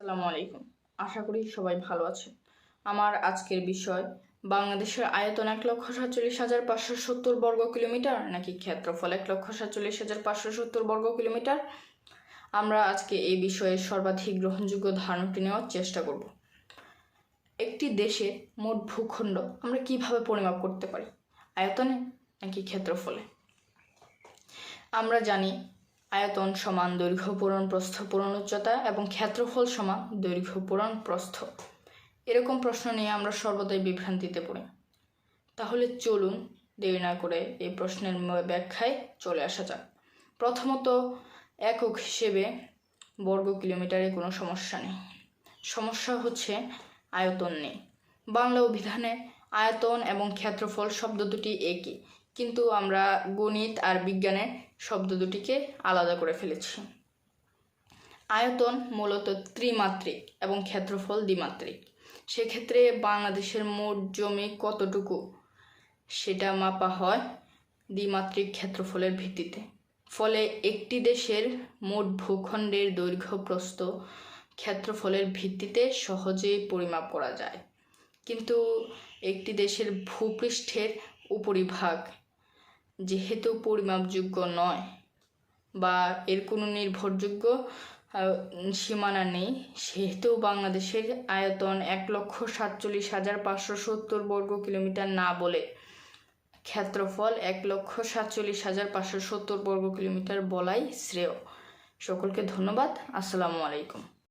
আসসালামু আলাইকুম। আশা করি সবাই ভালো আছেন। আমার আজকের বিষয়, বাংলাদেশের আয়তন এক লক্ষ সাতচল্লিশ হাজার পাঁচশো সত্তর বর্গ কিলোমিটার নাকি ক্ষেত্রফল এক লক্ষ সাতচল্লিশ হাজার পাঁচশো সত্তর বর্গ কিলোমিটার? আমরা আজকে এই বিষয়ে সর্বাধিক গ্রহণযোগ্য ধারণাটি নেওয়ার চেষ্টা করব। একটি দেশে মোট ভূখণ্ড আমরা কীভাবে পরিমাপ করতে পারি? আয়তনে নাকি ক্ষেত্রফলে? আমরা জানি আয়তন সমান দৈর্ঘ্য পূরণ, প্রস্থ পূরণ, উচ্চতা এবং ক্ষেত্রফল সমান দৈর্ঘ্য পূরণ, প্রস্থ। এরকম প্রশ্ন নিয়ে আমরা সর্বদাই বিভ্রান্তিতে পড়ি। তাহলে চলুন দেরি না করে এই প্রশ্নের ব্যাখ্যায় চলে আসা যাক। প্রথমত, একক হিসেবে বর্গ কিলোমিটারে কোনো সমস্যা নেই। সমস্যা হচ্ছে আয়তন নেই। বাংলা অভিধানে আয়তন এবং ক্ষেত্রফল শব্দ দুটি একই। কিন্তু আমরা গণিত আর বিজ্ঞানের শব্দ দুটিকে আলাদা করে ফেলেছি। আয়তন মূলত ত্রিমাত্রিক এবং ক্ষেত্রফল দ্বিমাত্রিক। সেক্ষেত্রে বাংলাদেশের মোট জমি কতটুকু? সেটা মাপা হয় দ্বিমাত্রিক ক্ষেত্রফলের ভিত্তিতে। ফলে একটি দেশের মোট ভূখণ্ডের দৈর্ঘ্য প্রস্থ ক্ষেত্রফলের ভিত্তিতে সহজেই পরিমাপ করা যায়। কিন্তু একটি দেশের ভূপৃষ্ঠের উপরিভাগ যেহেতু পরিমাপযোগ্য নয় বা এর কোনো নির্ভরযোগ্য সীমানা নেই, সেহেতু বাংলাদেশের আয়তন এক লক্ষ সাতচল্লিশ হাজার পাঁচশো সত্তর বর্গ কিলোমিটার না বলে ক্ষেত্রফল এক লক্ষ সাতচল্লিশ হাজার পাঁচশো সত্তর বর্গ কিলোমিটার বলাই শ্রেয়। সকলকে ধন্যবাদ। আসসালামু আলাইকুম।